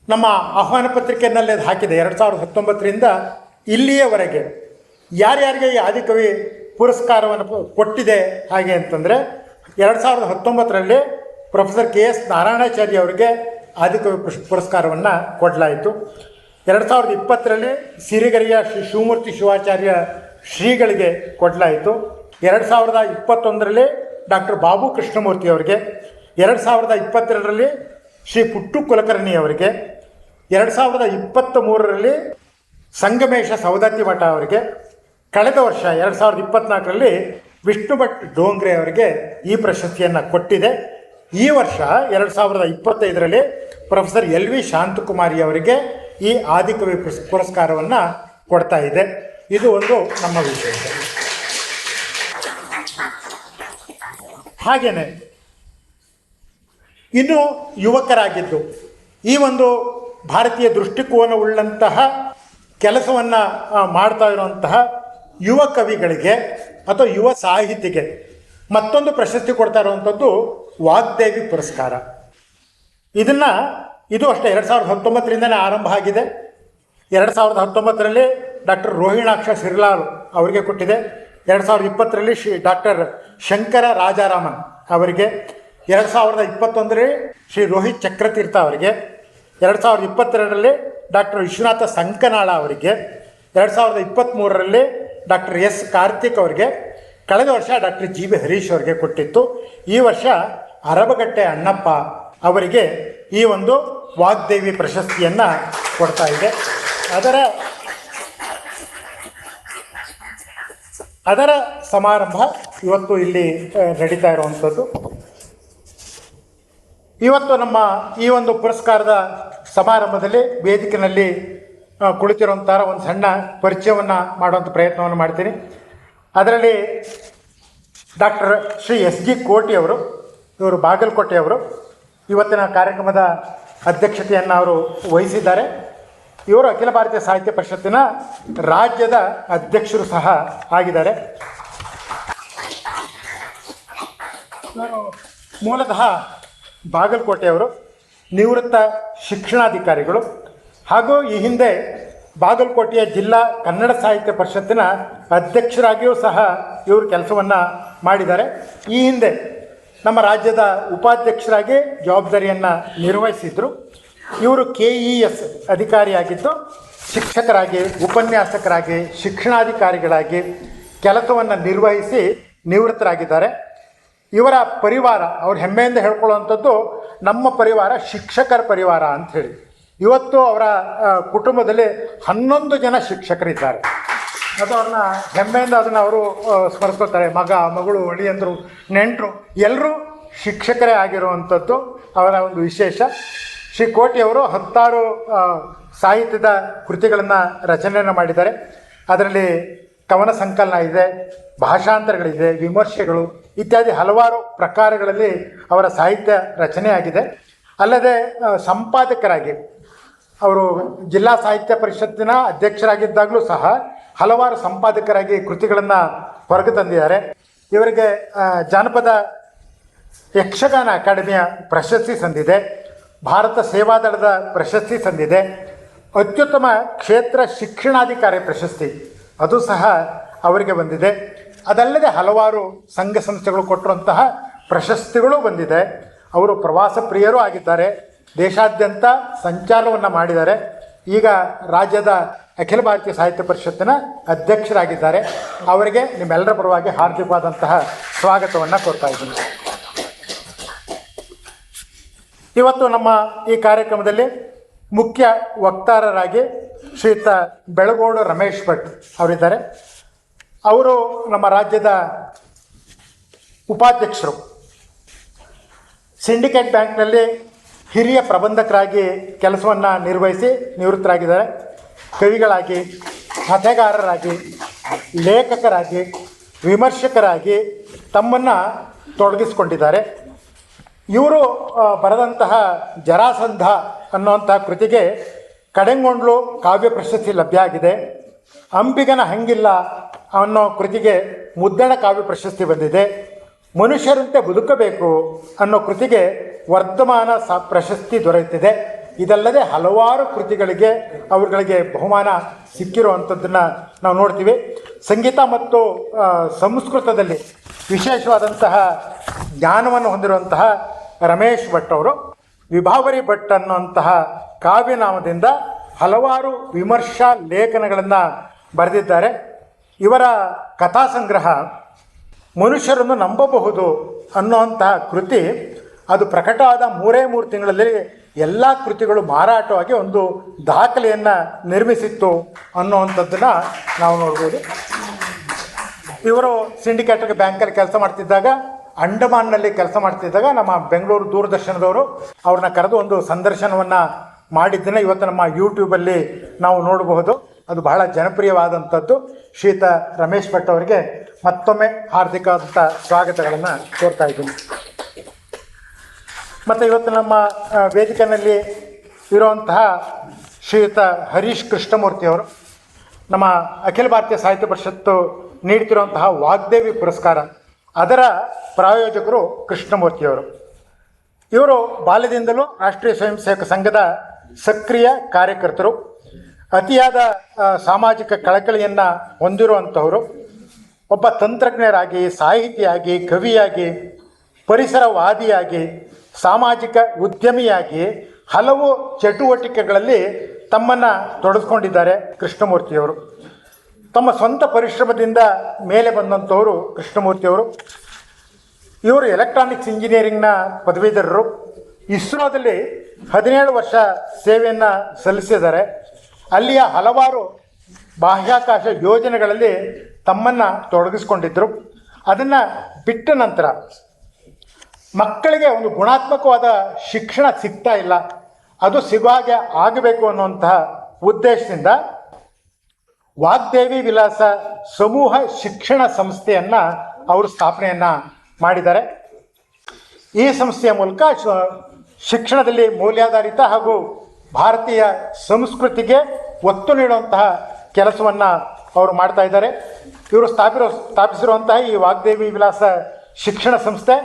ನಮ್ಮ ಆಹ್ವಾನ ಪತ್ರಿಕೆಯಲ್ಲಿ ಅದು ಹಾಕಿದೆ. ಎರಡು ಸಾವಿರದ ಹತ್ತೊಂಬತ್ತರಿಂದ ಇಲ್ಲಿಯವರೆಗೆ ಯಾರ್ಯಾರಿಗೆ ಈ ಆದಿಕವಿ ಪುರಸ್ಕಾರವನ್ನು ಕೊಟ್ಟಿದೆ ಹಾಗೆ ಅಂತಂದರೆ ಎರಡು ಸಾವಿರದ ಹತ್ತೊಂಬತ್ತರಲ್ಲಿ ಪ್ರೊಫೆಸರ್ ಕೆ ಎಸ್ ನಾರಾಯಣಾಚಾರ್ಯ ಅವರಿಗೆ ಆದಿಕವಿ ಪುರಸ್, ಪುರಸ್ಕಾರವನ್ನು ಕೊಡಲಾಯಿತು. ಎರಡು ಸಾವಿರದ ಇಪ್ಪತ್ತರಲ್ಲಿ ಸಿರಿಗರಿಯ ಶ್ರೀ ಶಿವಮೂರ್ತಿ ಶಿವಾಚಾರ್ಯ ಶ್ರೀಗಳಿಗೆ ಕೊಡಲಾಯಿತು. ಎರಡು ಸಾವಿರದ ಇಪ್ಪತ್ತೊಂದರಲ್ಲಿ ಡಾಕ್ಟರ್ ಬಾಬು ಕೃಷ್ಣಮೂರ್ತಿ ಅವರಿಗೆ, ಎರಡು ಸಾವಿರದ ಇಪ್ಪತ್ತೆರಡರಲ್ಲಿ ಶ್ರೀ ಪುಟ್ಟು ಕುಲಕರ್ಣಿ ಅವರಿಗೆ, ಎರಡು ಸಾವಿರದ ಇಪ್ಪತ್ತ ಮೂರರಲ್ಲಿ ಸಂಗಮೇಶ ಸೌದತ್ತಿ ಮಠ ಅವರಿಗೆ, ಕಳೆದ ವರ್ಷ ಎರಡು ಸಾವಿರದ ಇಪ್ಪತ್ತ್ನಾಲ್ಕರಲ್ಲಿ ವಿಷ್ಣು ಭಟ್ ಡೋಂಗ್ರೆ ಅವರಿಗೆ ಈ ಪ್ರಶಸ್ತಿಯನ್ನು ಕೊಟ್ಟಿದೆ. ಈ ವರ್ಷ ಎರಡು ಸಾವಿರದ ಇಪ್ಪತ್ತೈದರಲ್ಲಿ ಪ್ರೊಫೆಸರ್ ಎಲ್ ವಿ ಶಾಂತಕುಮಾರಿ ಅವರಿಗೆ ಈ ಆದಿಕವಿ ಪುರಸ್ಕಾರವನ್ನು ಕೊಡ್ತಾ ಇದೆ. ಇದು ಒಂದು ನಮ್ಮ ವಿಷಯ. ಹಾಗೆಯೇ ಇನ್ನು ಯುವಕರಾಗಿದ್ದು, ಈ ಒಂದು ಭಾರತೀಯ ದೃಷ್ಟಿಕೋನವುಳ್ಳಂತಹ ಕೆಲಸವನ್ನು ಮಾಡ್ತಾ ಇರುವಂತಹ ಯುವ ಕವಿಗಳಿಗೆ ಅಥವಾ ಯುವ ಸಾಹಿತಿಗೆ ಮತ್ತೊಂದು ಪ್ರಶಸ್ತಿ ಕೊಡ್ತಾ ಇರುವಂಥದ್ದು ವಾಗ್ದೇವಿ ಪುರಸ್ಕಾರ. ಇದನ್ನು ಇದು ಅಷ್ಟೇ, ಎರಡು ಸಾವಿರದ ಹತ್ತೊಂಬತ್ತರಿಂದನೇ ಆರಂಭ ಆಗಿದೆ. ಎರಡು ಸಾವಿರದ ಹತ್ತೊಂಬತ್ತರಲ್ಲಿ ಡಾಕ್ಟರ್ ರೋಹಿಣಾಕ್ಷ ಸಿರ್ಲಾಲ್ ಅವರಿಗೆ ಕೊಟ್ಟಿದೆ. ಎರಡು ಸಾವಿರದ ಇಪ್ಪತ್ತರಲ್ಲಿ ಶ್ರೀ ಡಾಕ್ಟರ್ ಶಂಕರ ರಾಜಾರಾಮನ್ ಅವರಿಗೆ. ಎರಡು ಸಾವಿರದ ಇಪ್ಪತ್ತೊಂದರಲ್ಲಿ ಶ್ರೀ ರೋಹಿತ್ ಚಕ್ರತೀರ್ಥ ಅವರಿಗೆ. ಎರಡು ಸಾವಿರದ ಇಪ್ಪತ್ತೆರಡರಲ್ಲಿ ಡಾಕ್ಟರ್ ವಿಶ್ವನಾಥ ಸಂಕನಾಳ ಅವರಿಗೆ. ಎರಡು ಸಾವಿರದ ಇಪ್ಪತ್ತ್ಮೂರರಲ್ಲಿ ಡಾಕ್ಟರ್ ಎಸ್ ಕಾರ್ತಿಕ್ ಅವರಿಗೆ. ಕಳೆದ ವರ್ಷ ಡಾಕ್ಟರ್ ಜಿ ಬಿ ಹರೀಶ್ ಅವರಿಗೆ ಕೊಟ್ಟಿತ್ತು. ಈ ವರ್ಷ ಅರಬಗಟ್ಟೆ ಅಣ್ಣಪ್ಪ ಅವರಿಗೆ ಈ ಒಂದು ವಾಗ್ದೇವಿ ಪ್ರಶಸ್ತಿಯನ್ನು ಕೊಡ್ತಾ ಇದೆ. ಅದರ ಅದರ ಸಮಾರಂಭ ಇವತ್ತು ಇಲ್ಲಿ ನಡೀತಾ ಇರುವಂಥದ್ದು. ಇವತ್ತು ನಮ್ಮ ಈ ಒಂದು ಪುರಸ್ಕಾರದ ಸಮಾರಂಭದಲ್ಲಿ ವೇದಿಕೆಯಲ್ಲಿ ಕುಳಿತಿರುವಂಥ ಒಂದು ಸಣ್ಣ ಪರಿಚಯವನ್ನು ಮಾಡುವಂಥ ಪ್ರಯತ್ನವನ್ನು ಮಾಡ್ತೀನಿ. ಅದರಲ್ಲಿ ಡಾಕ್ಟರ್ ಶ್ರೀ ಎಸ್ ಜಿ ಕೋಟಿ ಅವರು ಇವರು ಬಾಗಲಕೋಟೆಯವರು ಇವತ್ತಿನ ಕಾರ್ಯಕ್ರಮದ ಅಧ್ಯಕ್ಷತೆಯನ್ನು ಅವರು ವಹಿಸಿದ್ದಾರೆ. ಇವರು ಅಖಿಲ ಭಾರತೀಯ ಸಾಹಿತ್ಯ ಪರಿಷತ್ತಿನ ರಾಜ್ಯದ ಅಧ್ಯಕ್ಷರು ಸಹ ಆಗಿದ್ದಾರೆ. ಮೂಲತಃ ಬಾಗಲಕೋಟೆಯವರು ನಿವೃತ್ತ ಶಿಕ್ಷಣಾಧಿಕಾರಿಗಳು ಹಾಗೂ ಈ ಹಿಂದೆ ಬಾಗಲಕೋಟೆಯ ಜಿಲ್ಲಾ ಕನ್ನಡ ಸಾಹಿತ್ಯ ಪರಿಷತ್ತಿನ ಅಧ್ಯಕ್ಷರಾಗಿಯೂ ಸಹ ಇವರು ಕೆಲಸವನ್ನು ಮಾಡಿದ್ದಾರೆ. ಈ ಹಿಂದೆ ನಮ್ಮ ರಾಜ್ಯದ ಉಪಾಧ್ಯಕ್ಷರಾಗಿ ಜವಾಬ್ದಾರಿಯನ್ನು ನಿರ್ವಹಿಸಿದರು. ಇವರು ಕೆ ಇ ಎಸ್ ಅಧಿಕಾರಿಯಾಗಿದ್ದು, ಶಿಕ್ಷಕರಾಗಿ, ಉಪನ್ಯಾಸಕರಾಗಿ, ಶಿಕ್ಷಣಾಧಿಕಾರಿಗಳಾಗಿ ಕೆಲಸವನ್ನು ನಿರ್ವಹಿಸಿ ನಿವೃತ್ತರಾಗಿದ್ದಾರೆ. ಇವರ ಪರಿವಾರ, ಅವ್ರ ಹೆಮ್ಮೆಯಿಂದ ಹೇಳ್ಕೊಳ್ಳುವಂಥದ್ದು ನಮ್ಮ ಪರಿವಾರ ಶಿಕ್ಷಕರ ಪರಿವಾರ ಅಂಥೇಳಿ ಇವತ್ತು ಅವರ ಕುಟುಂಬದಲ್ಲಿ ಹನ್ನೊಂದು ಜನ ಶಿಕ್ಷಕರಿದ್ದಾರೆ. ಅದು ಅವ್ರನ್ನ ಹೆಮ್ಮೆಯಿಂದ ಅದನ್ನು ಅವರು ಸ್ಮರಿಸ್ಕೋತಾರೆ ಮಗ, ಮಗಳು ಅಳಿಯಂದರು ನೆಂಟರು ಎಲ್ಲರೂ ಶಿಕ್ಷಕರೇ ಆಗಿರುವಂಥದ್ದು ಅವರ ಒಂದು ವಿಶೇಷ. ಶ್ರೀ ಕೋಟಿಯವರು ಹತ್ತಾರು ಸಾಹಿತ್ಯದ ಕೃತಿಗಳನ್ನು ರಚನೆಯನ್ನು ಮಾಡಿದ್ದಾರೆ. ಅದರಲ್ಲಿ ಕವನ ಸಂಕಲನ ಇದೆ, ಭಾಷಾಂತರಗಳಿದೆ, ವಿಮರ್ಶೆಗಳು ಇತ್ಯಾದಿ ಹಲವಾರು ಪ್ರಕಾರಗಳಲ್ಲಿ ಅವರ ಸಾಹಿತ್ಯ ರಚನೆಯಾಗಿದೆ. ಅಲ್ಲದೆ ಸಂಪಾದಕರಾಗಿ ಅವರು ಜಿಲ್ಲಾ ಸಾಹಿತ್ಯ ಪರಿಷತ್ತಿನ ಅಧ್ಯಕ್ಷರಾಗಿದ್ದಾಗಲೂ ಸಹ ಹಲವಾರು ಸಂಪಾದಕರಾಗಿ ಕೃತಿಗಳನ್ನು ಹೊರಗೆ ತಂದಿದ್ದಾರೆ. ಇವರಿಗೆ ಜಾನಪದ ಯಕ್ಷಗಾನ ಅಕಾಡೆಮಿಯ ಪ್ರಶಸ್ತಿ ಸಂದಿದೆ. ಭಾರತ ಸೇವಾದಳದ ಪ್ರಶಸ್ತಿ ಸಂದಿದೆ. ಅತ್ಯುತ್ತಮ ಕ್ಷೇತ್ರ ಶಿಕ್ಷಣಾಧಿಕಾರಿ ಪ್ರಶಸ್ತಿ ಅದು ಸಹ ಅವರಿಗೆ ಬಂದಿದೆ. ಅದಲ್ಲದೆ ಹಲವಾರು ಸಂಘ ಸಂಸ್ಥೆಗಳು ಕೊಟ್ಟಿರುವಂತಹ ಪ್ರಶಸ್ತಿಗಳು ಬಂದಿದೆ. ಅವರು ಪ್ರವಾಸ ಪ್ರಿಯರೂ ಆಗಿದ್ದಾರೆ. ದೇಶಾದ್ಯಂತ ಸಂಚಾರವನ್ನು ಮಾಡಿದ್ದಾರೆ. ಈಗ ರಾಜ್ಯದ ಅಖಿಲ ಭಾರತೀಯ ಸಾಹಿತ್ಯ ಪರಿಷತ್ತಿನ ಅಧ್ಯಕ್ಷರಾಗಿದ್ದಾರೆ. ಅವರಿಗೆ ನಿಮ್ಮೆಲ್ಲರ ಪರವಾಗಿ ಹಾರ್ದಿಕವಾದಂತಹ ಸ್ವಾಗತವನ್ನು ಕೊಡ್ತಾ ಇದ್ದೀನಿ. ಇವತ್ತು ನಮ್ಮ ಈ ಕಾರ್ಯಕ್ರಮದಲ್ಲಿ ಮುಖ್ಯ ವಕ್ತಾರರಾಗಿ ಶ್ರೀಯುತ ಬೆಳಗೋಡು ರಮೇಶ್ ಭಟ್ ಅವರಿದ್ದಾರೆ. ಅವರು ನಮ್ಮ ರಾಜ್ಯದ ಉಪಾಧ್ಯಕ್ಷರು. ಸಿಂಡಿಕೇಟ್ ಬ್ಯಾಂಕ್ನಲ್ಲಿ ಹಿರಿಯ ಪ್ರಬಂಧಕರಾಗಿ ಕೆಲಸವನ್ನು ನಿರ್ವಹಿಸಿ ನಿವೃತ್ತರಾಗಿದ್ದಾರೆ. ಕವಿಗಳಾಗಿ, ಕಥೆಗಾರರಾಗಿ, ಲೇಖಕರಾಗಿ, ವಿಮರ್ಶಕರಾಗಿ ತಮ್ಮನ್ನು ತೊಡಗಿಸಿಕೊಂಡಿದ್ದಾರೆ. ಇವರು ಬರೆದಂತಹ ಜರಾಸಂಧ ಅನ್ನುವಂತಹ ಕೃತಿಗೆ ಕಡೆಂಗೊಂಡ್ಲು ಕಾವ್ಯ ಪ್ರಶಸ್ತಿ ಲಭ್ಯ ಆಗಿದೆ. ಅಂಬಿಗನ ಹಂಗಿಲ್ಲ ಅನ್ನೋ ಕೃತಿಗೆ ಮುದ್ದಣ ಕಾವ್ಯ ಪ್ರಶಸ್ತಿ ಬಂದಿದೆ. ಮನುಷ್ಯರಂತೆ ಬದುಕಬೇಕು ಅನ್ನೋ ಕೃತಿಗೆ ವರ್ಧಮಾನ ಸ, ಪ್ರಶಸ್ತಿ ದೊರೆಯುತ್ತಿದೆ. ಇದಲ್ಲದೆ ಹಲವಾರು ಕೃತಿಗಳಿಗೆ ಅವರುಗಳಿಗೆ ಬಹುಮಾನ ಸಿಕ್ಕಿರುವಂಥದ್ದನ್ನು ನಾವು ನೋಡ್ತೀವಿ. ಸಂಗೀತ ಮತ್ತು ಸಂಸ್ಕೃತದಲ್ಲಿ ವಿಶೇಷವಾದಂತಹ ಜ್ಞಾನವನ್ನು ಹೊಂದಿರುವಂತಹ ರಮೇಶ್ ಭಟ್ ಅವರು, ವಿಭಾವರಿ ಭಟ್ ಅನ್ನುವಂತಹ ಕಾವ್ಯನಾಮದಿಂದ ಹಲವಾರು ವಿಮರ್ಶಾ ಲೇಖನಗಳನ್ನು ಬರೆದಿದ್ದಾರೆ. ಇವರ ಕಥಾ ಸಂಗ್ರಹ ಮನುಷ್ಯರನ್ನು ನಂಬಬಹುದು ಅನ್ನುವಂತಹ ಕೃತಿ, ಅದು ಪ್ರಕಟವಾದ ಮೂರೇ ಮೂರು ತಿಂಗಳಲ್ಲಿ ಎಲ್ಲ ಕೃತಿಗಳು ಮಾರಾಟವಾಗಿ ಒಂದು ದಾಖಲೆಯನ್ನು ನಿರ್ಮಿಸಿತ್ತು ಅನ್ನೋವಂಥದ್ದನ್ನು ನಾವು ನೋಡ್ಬೋದು. ಇವರು ಸಿಂಡಿಕೇಟರ್ ಬ್ಯಾಂಕಲ್ಲಿ ಕೆಲಸ ಮಾಡ್ತಿದ್ದಾಗ, ಅಂಡಮಾನ್ನಲ್ಲಿ ಕೆಲಸ ಮಾಡ್ತಿದ್ದಾಗ ನಮ್ಮ ಬೆಂಗಳೂರು ದೂರದರ್ಶನದವರು ಅವ್ರನ್ನ ಕರೆದು ಒಂದು ಸಂದರ್ಶನವನ್ನು ಮಾಡಿದ್ದನ್ನು ಇವತ್ತು ನಮ್ಮ ಯೂಟ್ಯೂಬಲ್ಲಿ ನಾವು ನೋಡಬಹುದು. ಅದು ಬಹಳ ಜನಪ್ರಿಯವಾದಂಥದ್ದು. ಶೀತ ರಮೇಶ್ ಭಟ್ ಅವರಿಗೆ ಮತ್ತೊಮ್ಮೆ ಹಾರ್ದಿಕವಾದಂಥ ಸ್ವಾಗತಗಳನ್ನು ಕೋರ್ತಾ ಇದ್ದೀನಿ. ಮತ್ತು ಇವತ್ತು ನಮ್ಮ ವೇದಿಕೆಯಲ್ಲಿ ಇರುವಂತಹ ಶ್ರೀಯುತ ಹರೀಶ್ ಕೃಷ್ಣಮೂರ್ತಿ ಅವರು ನಮ್ಮ ಅಖಿಲ ಭಾರತೀಯ ಸಾಹಿತ್ಯ ಪರಿಷತ್ತು ನೀಡ್ತಿರುವಂತಹ ವಾಗ್ದೇವಿ ಪುರಸ್ಕಾರ, ಅದರ ಪ್ರಾಯೋಜಕರು ಕೃಷ್ಣಮೂರ್ತಿಯವರು ಇವರು ಬಾಲ್ಯದಿಂದಲೂ ರಾಷ್ಟ್ರೀಯ ಸ್ವಯಂ ಸೇವಕ ಸಂಘದ ಸಕ್ರಿಯ ಕಾರ್ಯಕರ್ತರು, ಅತಿಯಾದ ಸಾಮಾಜಿಕ ಕಳಕಳಿಯನ್ನು ಹೊಂದಿರುವಂಥವರು ಒಬ್ಬ ತಂತ್ರಜ್ಞರಾಗಿ, ಸಾಹಿತಿಯಾಗಿ, ಕವಿಯಾಗಿ, ಪರಿಸರವಾದಿಯಾಗಿ ಸಾಮಾಜಿಕ ಉದ್ಯಮಿಯಾಗಿ ಹಲವು ಚಟುವಟಿಕೆಗಳಲ್ಲಿ ತಮ್ಮನ್ನು ತೊಡಗಿಸ್ಕೊಂಡಿದ್ದಾರೆ ಕೃಷ್ಣಮೂರ್ತಿಯವರು. ತಮ್ಮ ಸ್ವಂತ ಪರಿಶ್ರಮದಿಂದ ಮೇಲೆ ಬಂದಂಥವರು ಕೃಷ್ಣಮೂರ್ತಿಯವರು. ಇವರು ಎಲೆಕ್ಟ್ರಾನಿಕ್ಸ್ ಇಂಜಿನಿಯರಿಂಗ್ನ ಪದವೀಧರರು. ಇಸ್ರೋದಲ್ಲಿ ಹದಿನೇಳು ವರ್ಷ ಸೇವೆಯನ್ನು ಸಲ್ಲಿಸಿದ್ದಾರೆ. ಅಲ್ಲಿಯ ಹಲವಾರು ಬಾಹ್ಯಾಕಾಶ ಯೋಜನೆಗಳಲ್ಲಿ ತಮ್ಮನ್ನು ತೊಡಗಿಸ್ಕೊಂಡಿದ್ದರು ಅದನ್ನು ಬಿಟ್ಟ ನಂತರ ಮಕ್ಕಳಿಗೆ ಒಂದು ಗುಣಾತ್ಮಕವಾದ ಶಿಕ್ಷಣ ಸಿಗ್ತಾ ಇಲ್ಲ. ಅದು ಸಿಗುವ ಹಾಗೆ ಆಗಬೇಕು ಅನ್ನುವಂತಹ ಉದ್ದೇಶದಿಂದ ವಾಗ್ದೇವಿ ವಿಲಾಸ ಸಮೂಹ ಶಿಕ್ಷಣ ಸಂಸ್ಥೆಯನ್ನು ಅವರು ಸ್ಥಾಪನೆಯನ್ನು ಮಾಡಿದ್ದಾರೆ. ಈ ಸಂಸ್ಥೆಯ ಮೂಲಕ ಶಿಕ್ಷಣದಲ್ಲಿ ಮೌಲ್ಯಾಧಾರಿತ ಹಾಗೂ ಭಾರತೀಯ ಸಂಸ್ಕೃತಿಗೆ ಒತ್ತು ನೀಡುವಂತಹ ಕೆಲಸವನ್ನು ಅವರು ಮಾಡ್ತಾ ಇದ್ದಾರೆ. ಇವರು ಸ್ಥಾಪಿರೋ, ಸ್ಥಾಪಿಸಿರುವಂತಹ ಈ ವಾಗ್ದೇವಿ ವಿಲಾಸ ಶಿಕ್ಷಣ ಸಂಸ್ಥೆ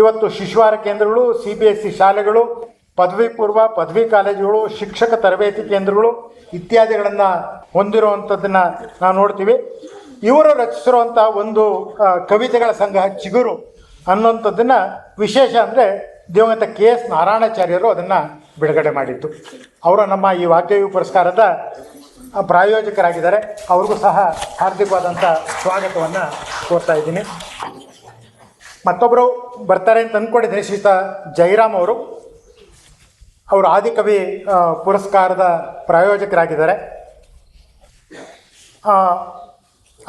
ಇವತ್ತು ಶಿಶುವಾರ ಕೇಂದ್ರಗಳು, ಸಿ ಬಿ ಎಸ್ ಸಿ ಶಾಲೆಗಳು, ಪದವಿ ಪೂರ್ವ, ಪದವಿ ಕಾಲೇಜುಗಳು, ಶಿಕ್ಷಕ ತರಬೇತಿ ಕೇಂದ್ರಗಳು ಇತ್ಯಾದಿಗಳನ್ನು ಹೊಂದಿರುವಂಥದ್ದನ್ನು ನಾವು ನೋಡ್ತೀವಿ. ಇವರು ರಚಿಸಿರುವಂಥ ಒಂದು ಕವಿತೆಗಳ ಸಂಘ ಚಿಗುರು ಅನ್ನೋಂಥದ್ದನ್ನು ವಿಶೇಷ ಅಂದರೆ ದಿವಂಗತ ಕೆ ಎಸ್ ನಾರಾಯಣಾಚಾರ್ಯರು ಅದನ್ನು ಬಿಡುಗಡೆ ಮಾಡಿದ್ದು. ಅವರು ನಮ್ಮ ಈ ವಾಗ್ದೇವಿ ಪುರಸ್ಕಾರದ ಪ್ರಾಯೋಜಕರಾಗಿದ್ದಾರೆ. ಅವ್ರಿಗೂ ಸಹ ಹಾರ್ದಿಕವಾದಂಥ ಸ್ವಾಗತವನ್ನು ಕೋರ್ತಾ ಇದ್ದೀನಿ. ಮತ್ತೊಬ್ಬರು ಬರ್ತಾರೆ ಅಂತ ಅಂದ್ಕೊಂಡಿದ್ದೀನಿ ಶ್ರೀತ ಜೈರಾಮ್ ಅವರು. ಅವರು ಆದಿಕವಿ ಪುರಸ್ಕಾರದ ಪ್ರಾಯೋಜಕರಾಗಿದ್ದಾರೆ.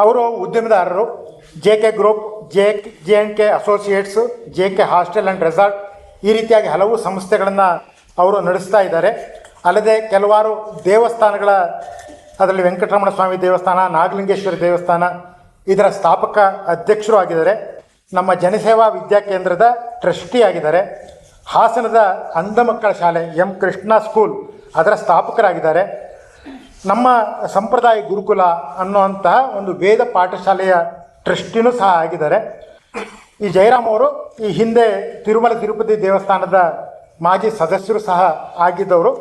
ಅವರು ಉದ್ಯಮದಾರರು. J K group, J J N K associates, J K hostel and resort ಈ ರೀತಿಯಾಗಿ ಹಲವು ಸಂಸ್ಥೆಗಳನ್ನು ಅವರು ನಡೆಸ್ತಾ ಇದ್ದಾರೆ. ಅಲ್ಲದೆ ಕೆಲವಾರು ದೇವಸ್ಥಾನಗಳ, ಅದರಲ್ಲಿ ವೆಂಕಟರಮಣ ಸ್ವಾಮಿ ದೇವಸ್ಥಾನ, ನಾಗಲಿಂಗೇಶ್ವರಿ ದೇವಸ್ಥಾನ, ಇದರ ಸ್ಥಾಪಕ ಅಧ್ಯಕ್ಷರು ಆಗಿದ್ದಾರೆ. ನಮ್ಮ ಜನಸೇವಾ ವಿದ್ಯಾಕೇಂದ್ರದ ಟ್ರಸ್ಟಿ ಆಗಿದ್ದಾರೆ. ಹಾಸನದ ಅಂಧ ಮಕ್ಕಳ ಶಾಲೆ ಎಂ ಕೃಷ್ಣ ಸ್ಕೂಲ್ ಅದರ ಸ್ಥಾಪಕರಾಗಿದ್ದಾರೆ. ನಮ್ಮ ಸಂಪ್ರದಾಯ ಗುರುಕುಲ ಅನ್ನುವಂತಹ ಒಂದು ವೇದ ಪಾಠಶಾಲೆಯ ಟ್ರಸ್ಟಿನೂ ಸಹ ಆಗಿದ್ದಾರೆ. ಈ ಜಯರಾಮ್ ಅವರು ಈ ಹಿಂದೆ ತಿರುಮಲ ತಿರುಪತಿ ದೇವಸ್ಥಾನದ ಮಾಜಿ ಸದಸ್ಯರು ಸಹ ಆಗಿದ್ದವರು.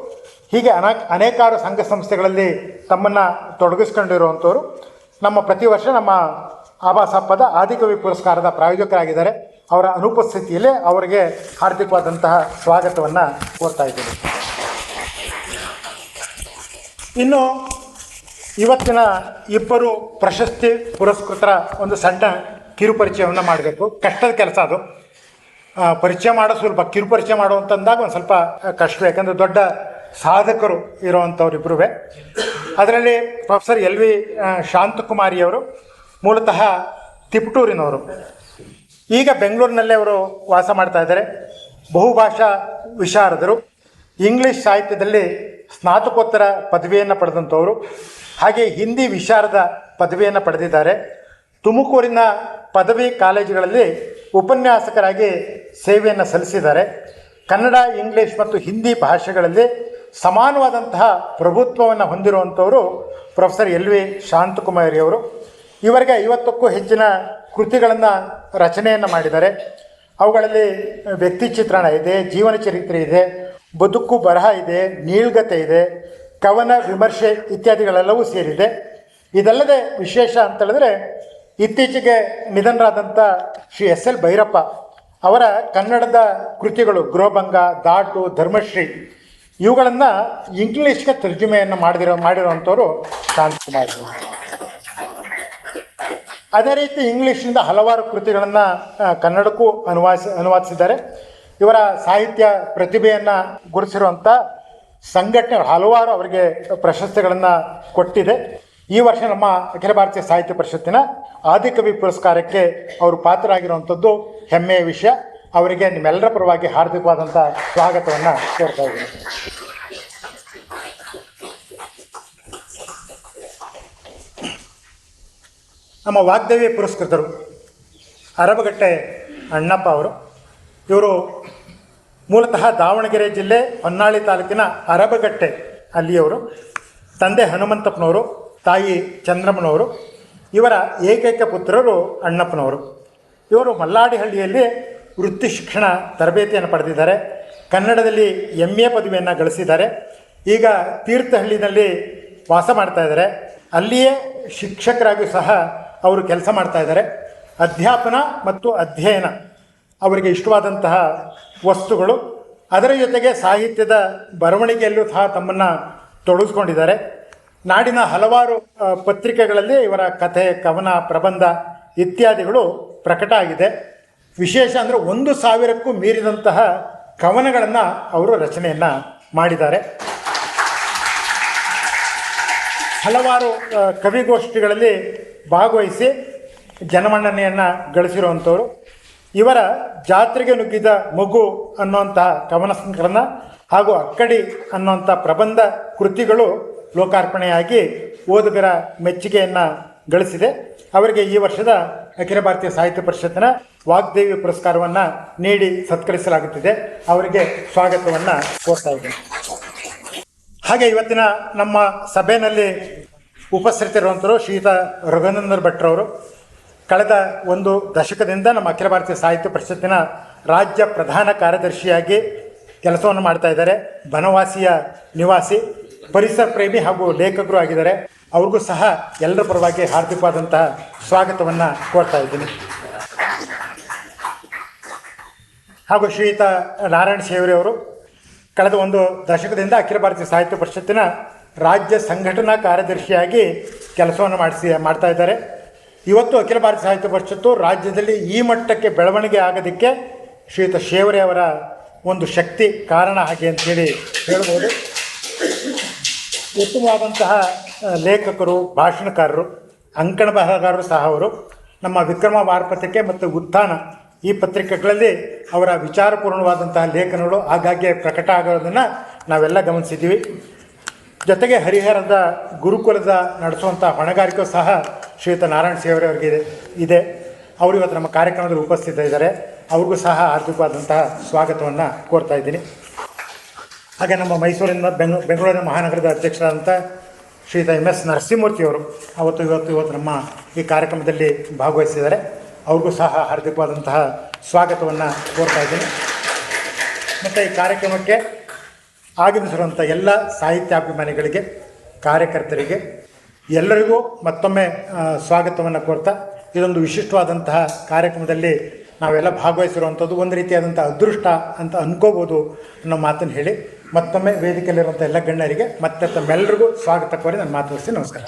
ಹೀಗೆ ಅನಾ ಅನೇಕಾರು ಸಂಘ ಸಂಸ್ಥೆಗಳಲ್ಲಿ ತಮ್ಮನ್ನು ತೊಡಗಿಸ್ಕೊಂಡಿರುವಂಥವ್ರು. ನಮ್ಮ ಪ್ರತಿ ವರ್ಷ ನಮ್ಮ ಆಭಾಸಪ್ಪದ ಆದಿಕವಿ ಪುರಸ್ಕಾರದ ಪ್ರಾಯೋಜಕರಾಗಿದ್ದಾರೆ. ಅವರ ಅನುಪಸ್ಥಿತಿಯಲ್ಲೇ ಅವರಿಗೆ ಹಾರ್ದಿಕವಾದಂತಹ ಸ್ವಾಗತವನ್ನು ಕೋರ್ತಾ ಇದ್ದೀನಿ. ಇನ್ನು ಇವತ್ತಿನ ಇಬ್ಬರು ಪ್ರಶಸ್ತಿ ಪುರಸ್ಕೃತರ ಒಂದು ಸಣ್ಣ ಕಿರುಪರಿಚಯವನ್ನು ಮಾಡಬೇಕು. ಕಷ್ಟದ ಕೆಲಸ ಅದು. ಪರಿಚಯ ಮಾಡೋ ಸ್ವಲ್ಪ ಕಿರುಪರಿಚಯ ಮಾಡುವಂತಂದಾಗ ಒಂದು ಸ್ವಲ್ಪ ಕಷ್ಟ. ಯಾಕಂದರೆ ದೊಡ್ಡ ಸಾಧಕರು ಇರುವಂಥವ್ರು ಇಬ್ಬರೂ ಅದರಲ್ಲಿ ಪ್ರೊಫೆಸರ್ ಎಲ್ ವಿ ಶಾಂತಕುಮಾರಿಯವರು ಮೂಲತಃ ತಿಪಟೂರಿನವರು. ಈಗ ಬೆಂಗಳೂರಿನಲ್ಲೇ ಅವರು ವಾಸ ಮಾಡ್ತಾ ಇದ್ದಾರೆ. ಬಹುಭಾಷಾ ವಿಶಾರದರು. ಇಂಗ್ಲಿಷ್ ಸಾಹಿತ್ಯದಲ್ಲಿ ಸ್ನಾತಕೋತ್ತರ ಪದವಿಯನ್ನು ಪಡೆದಂಥವರು. ಹಾಗೆ ಹಿಂದಿ ವಿಶಾರದ ಪದವಿಯನ್ನು ಪಡೆದಿದ್ದಾರೆ. ತುಮಕೂರಿನ ಪದವಿ ಕಾಲೇಜುಗಳಲ್ಲಿ ಉಪನ್ಯಾಸಕರಾಗಿ ಸೇವೆಯನ್ನು ಸಲ್ಲಿಸಿದ್ದಾರೆ. ಕನ್ನಡ, ಇಂಗ್ಲೀಷ್ ಮತ್ತು ಹಿಂದಿ ಭಾಷೆಗಳಲ್ಲಿ ಸಮಾನವಾದಂತಹ ಪ್ರಭುತ್ವವನ್ನು ಹೊಂದಿರುವಂಥವರು ಪ್ರೊಫೆಸರ್ ಎಲ್ ವಿ ಶಾಂತಕುಮಾರಿಯವರು. ಇವರಿಗೆ ಐವತ್ತಕ್ಕೂ ಹೆಚ್ಚಿನ ಕೃತಿಗಳನ್ನು ರಚನೆಯನ್ನು ಮಾಡಿದ್ದಾರೆ ಅವುಗಳಲ್ಲಿ ವ್ಯಕ್ತಿ ಚಿತ್ರಣ ಇದೆ, ಜೀವನ ಚರಿತ್ರೆ ಇದೆ, ಬದುಕು ಬರಹ ಇದೆ, ನೀಳ್ಗತೆ ಇದೆ, ಕವನ, ವಿಮರ್ಶೆ ಇತ್ಯಾದಿಗಳೆಲ್ಲವೂ ಸೇರಿದೆ ಇದಲ್ಲದೆ ವಿಶೇಷ ಅಂತ ಹೇಳಿದ್ರೆ ಇತ್ತೀಚೆಗೆ ನಿಧನರಾದಂಥ ಶ್ರೀ ಎಸ್ ಎಲ್ ಭೈರಪ್ಪ ಅವರ ಕನ್ನಡದ ಕೃತಿಗಳು ಗೃಹಭಂಗ ದಾಟು, ಧರ್ಮಶ್ರೀ ಇವುಗಳನ್ನು ಇಂಗ್ಲೀಷ್ಗೆ ತರ್ಜುಮೆಯನ್ನು ಮಾಡಿದಿರೋ ಮಾಡಿರುವಂಥವರು ಶಾಂತಕುಮಾರ್. ಅದೇ ರೀತಿ ಇಂಗ್ಲೀಷ್ನಿಂದ ಹಲವಾರು ಕೃತಿಗಳನ್ನು ಕನ್ನಡಕ್ಕೂ ಅನುವಾಸ, ಅನುವಾದಿಸಿದ್ದಾರೆ. ಇವರ ಸಾಹಿತ್ಯ ಪ್ರತಿಭೆಯನ್ನು ಗುರುತಿಸಿರುವಂಥ ಸಂಘಟನೆ ಹಲವಾರು ಅವರಿಗೆ ಪ್ರಶಸ್ತಿಗಳನ್ನು ಕೊಟ್ಟಿದೆ. ಈ ವರ್ಷ ನಮ್ಮ ಅಖಿಲ ಭಾರತೀಯ ಸಾಹಿತ್ಯ ಪರಿಷತ್ತಿನ ಆದಿಕವಿ ಪುರಸ್ಕಾರಕ್ಕೆ ಅವರು ಪಾತ್ರರಾಗಿರುವಂಥದ್ದು ಹೆಮ್ಮೆಯ ವಿಷಯ. ಅವರಿಗೆ ನಿಮ್ಮೆಲ್ಲರ ಪರವಾಗಿ ಹಾರ್ದಿಕವಾದಂಥ ಸ್ವಾಗತವನ್ನು ಕೋರ್ತಾ ಇದ್ದೀನಿ. ನಮ್ಮ ವಾಗ್ದೇವಿ ಪುರಸ್ಕೃತರು ಅರಬಗಟ್ಟೆ ಅಣ್ಣಪ್ಪ ಅವರು. ಇವರು ಮೂಲತಃ ದಾವಣಗೆರೆ ಜಿಲ್ಲೆ ಹೊನ್ನಾಳಿ ತಾಲೂಕಿನ ಅರಬಗಟ್ಟೆ ಅಲ್ಲಿಯವರು. ತಂದೆ ಹನುಮಂತಪ್ಪನವರು, ತಾಯಿ ಚಂದ್ರಮ್ಮನವರು, ಇವರ ಏಕೈಕ ಪುತ್ರರು ಅಣ್ಣಪ್ಪನವರು. ಇವರು ಮಲ್ಲಾಡಿಹಳ್ಳಿಯಲ್ಲಿ ವೃತ್ತಿ ಶಿಕ್ಷಣ ತರಬೇತಿಯನ್ನು ಪಡೆದಿದ್ದಾರೆ. ಕನ್ನಡದಲ್ಲಿ ಎಂ ಎ ಪದವಿಯನ್ನು ಗಳಿಸಿದ್ದಾರೆ. ಈಗ ತೀರ್ಥಹಳ್ಳಿನಲ್ಲಿ ವಾಸ ಮಾಡ್ತಾ ಇದ್ದಾರೆ. ಅಲ್ಲಿಯೇ ಶಿಕ್ಷಕರಾಗಿಯೂ ಸಹ ಅವರು ಕೆಲಸ ಮಾಡ್ತಾ ಇದ್ದಾರೆ. ಅಧ್ಯಾಪನ ಮತ್ತು ಅಧ್ಯಯನ ಅವರಿಗೆ ಇಷ್ಟವಾದಂತಹ ವಸ್ತುಗಳು. ಅದರ ಜೊತೆಗೆ ಸಾಹಿತ್ಯದ ಬರವಣಿಗೆಯಲ್ಲೂ ಸಹ ತಮ್ಮನ್ನು ತೊಡಗಿಸ್ಕೊಂಡಿದ್ದಾರೆ. ನಾಡಿನ ಹಲವಾರು ಪತ್ರಿಕೆಗಳಲ್ಲಿ ಇವರ ಕಥೆ, ಕವನ, ಪ್ರಬಂಧ ಇತ್ಯಾದಿಗಳು ಪ್ರಕಟ ಆಗಿದೆ. ವಿಶೇಷ ಅಂದರೆ ಒಂದು ಸಾವಿರಕ್ಕೂ ಮೀರಿದಂತಹ ಕವನಗಳನ್ನು ಅವರು ರಚನೆಯನ್ನು ಮಾಡಿದ್ದಾರೆ. ಹಲವಾರು ಕವಿಗೋಷ್ಠಿಗಳಲ್ಲಿ ಭಾಗವಹಿಸಿ ಜನಮನ್ನಣೆಯನ್ನು ಗಳಿಸಿರುವಂಥವ್ರು. ಇವರ ಜಾತ್ರೆಗೆ ನುಗ್ಗಿದ ಮಗು ಅನ್ನುವಂತಹ ಕವನ ಸಂಕಲನ ಹಾಗೂ ಅಕ್ಕಡಿ ಅನ್ನುವಂಥ ಪ್ರಬಂಧ ಕೃತಿಗಳು ಲೋಕಾರ್ಪಣೆಯಾಗಿ ಓದುಗರ ಮೆಚ್ಚುಗೆಯನ್ನು ಗಳಿಸಿದೆ. ಅವರಿಗೆ ಈ ವರ್ಷದ ಅಖಿಲ ಭಾರತೀಯ ಸಾಹಿತ್ಯ ಪರಿಷತ್ತಿನ ವಾಗ್ದೇವಿ ಪುರಸ್ಕಾರವನ್ನು ನೀಡಿ ಸತ್ಕರಿಸಲಾಗುತ್ತಿದೆ. ಅವರಿಗೆ ಸ್ವಾಗತವನ್ನು ಕೋರ್ತಾ ಇದ್ದೇನೆ. ಹಾಗೆ ಇವತ್ತಿನ ನಮ್ಮ ಸಭೆಯಲ್ಲಿ ಉಪಸ್ಥಿತರಿರುವಂಥವರು ಶ್ರೀಯುತ ರಘುನಂದನ್ ಭಟ್ರವರು. ಕಳೆದ ಒಂದು ದಶಕದಿಂದ ನಮ್ಮ ಅಖಿಲ ಭಾರತೀಯ ಸಾಹಿತ್ಯ ಪರಿಷತ್ತಿನ ರಾಜ್ಯ ಪ್ರಧಾನ ಕಾರ್ಯದರ್ಶಿಯಾಗಿ ಕೆಲಸವನ್ನು ಮಾಡ್ತಾ ಇದ್ದಾರೆ. ಬನವಾಸಿಯ ನಿವಾಸಿ, ಪರಿಸರ ಪ್ರೇಮಿ ಹಾಗೂ ಲೇಖಕರು ಆಗಿದ್ದಾರೆ. ಅವ್ರಿಗೂ ಸಹ ಎಲ್ಲರ ಪರವಾಗಿ ಹಾರ್ದಿಕವಾದಂತಹ ಸ್ವಾಗತವನ್ನು ಕೋರ್ತಾ ಇದ್ದೀನಿ. ಹಾಗೂ ಶ್ರೀಯುತ ನಾರಾಯಣ ಸೇವರಿಯವರು ಕಳೆದ ಒಂದು ದಶಕದಿಂದ ಅಖಿಲ ಭಾರತೀಯ ಸಾಹಿತ್ಯ ಪರಿಷತ್ತಿನ ರಾಜ್ಯ ಸಂಘಟನಾ ಕಾರ್ಯದರ್ಶಿಯಾಗಿ ಕೆಲಸವನ್ನು ಮಾಡಿಸಿ, ಮಾಡ್ತಾ ಇದ್ದಾರೆ. ಇವತ್ತು ಅಖಿಲ ಭಾರತೀಯ ಸಾಹಿತ್ಯ ಪರಿಷತ್ತು ರಾಜ್ಯದಲ್ಲಿ ಈ ಮಟ್ಟಕ್ಕೆ ಬೆಳವಣಿಗೆ ಆಗೋದಕ್ಕೆ ಶ್ರೀಯುತ ಶೇವರೆ ಅವರ ಒಂದು ಶಕ್ತಿ, ಕಾರಣ ಹಾಗೆ ಅಂತೇಳಿ ಹೇಳ್ಬೋದು. ಉತ್ತಮವಾದಂತಹ ಲೇಖಕರು, ಭಾಷಣಕಾರರು, ಅಂಕಣ ಬರಹಗಾರರು ಸಹ ಅವರು. ನಮ್ಮ ವಿಕ್ರಮ ವಾರಪತ್ರಿಕೆ ಮತ್ತು ಉತ್ಥಾನ ಈ ಪತ್ರಿಕೆಗಳಲ್ಲಿ ಅವರ ವಿಚಾರಪೂರ್ಣವಾದಂತಹ ಲೇಖನಗಳು ಆಗಾಗ್ಗೆ ಪ್ರಕಟ ಆಗೋದನ್ನು ನಾವೆಲ್ಲ ಗಮನಿಸಿದ್ದೀವಿ. ಜೊತೆಗೆ ಹರಿಹರದ ಗುರುಕುಲದ ನಡೆಸುವಂಥ ಹೊಣೆಗಾರಿಕೆ ಸಹ ಶ್ರೀಯುತ ನಾರಾಯಣ ಸೇವರವರಿಗೆ ಇದೆ. ಇದೆ. ಅವರು ಇವತ್ತು ನಮ್ಮ ಕಾರ್ಯಕ್ರಮದಲ್ಲಿ ಉಪಸ್ಥಿತರಿದ್ದಾರೆ ಅವ್ರಿಗೂ ಸಹ ಹಾರ್ದಿಕವಾದಂತಹ ಸ್ವಾಗತವನ್ನು ಕೋರ್ತಾ ಇದ್ದೀನಿ. ಹಾಗೆ ನಮ್ಮ ಮೈಸೂರಿನ ಬೆಂಗ, ಬೆಂಗಳೂರಿನ ಮಹಾನಗರದ ಅಧ್ಯಕ್ಷರಾದಂಥ ಶ್ರೀಯುತ ಎಂ ಎಸ್ ನರಸಿಂಹಮೂರ್ತಿಯವರು ಅವತ್ತು ಇವತ್ತು ಇವತ್ತು ನಮ್ಮ ಈ ಕಾರ್ಯಕ್ರಮದಲ್ಲಿ ಭಾಗವಹಿಸಿದ್ದಾರೆ. ಅವ್ರಿಗೂ ಸಹ ಹಾರ್ದಿಕವಾದಂತಹ ಸ್ವಾಗತವನ್ನು ಕೋರ್ತಾ ಇದ್ದೀನಿ. ಮತ್ತು ಈ ಕಾರ್ಯಕ್ರಮಕ್ಕೆ ಆಗಮಿಸಿರುವಂಥ ಎಲ್ಲ ಸಾಹಿತ್ಯಾಭಿಮಾನಿಗಳಿಗೆ, ಕಾರ್ಯಕರ್ತರಿಗೆ, ಎಲ್ಲರಿಗೂ ಮತ್ತೊಮ್ಮೆ ಸ್ವಾಗತವನ್ನು ಕೋರ್ತಾ, ಇದೊಂದು ವಿಶಿಷ್ಟವಾದಂತಹ ಕಾರ್ಯಕ್ರಮದಲ್ಲಿ ನಾವೆಲ್ಲ ಭಾಗವಹಿಸಿರುವಂಥದ್ದು ಒಂದು ರೀತಿಯಾದಂಥ ಅದೃಷ್ಟ ಅಂತ ಅನ್ಕೋಬೋದು ಅನ್ನೋ ಮಾತನ್ನು ಹೇಳಿ ಮತ್ತೊಮ್ಮೆ ವೇದಿಕೆಯಲ್ಲಿರುವಂಥ ಎಲ್ಲ ಗಣ್ಯರಿಗೆ ಮತ್ತೆ ತಮ್ಮೆಲ್ಲರಿಗೂ ಸ್ವಾಗತ ಕೋರಿ ನಾನು ಮಾತು ಮುಗಿಸಿ ನಮಸ್ಕಾರ.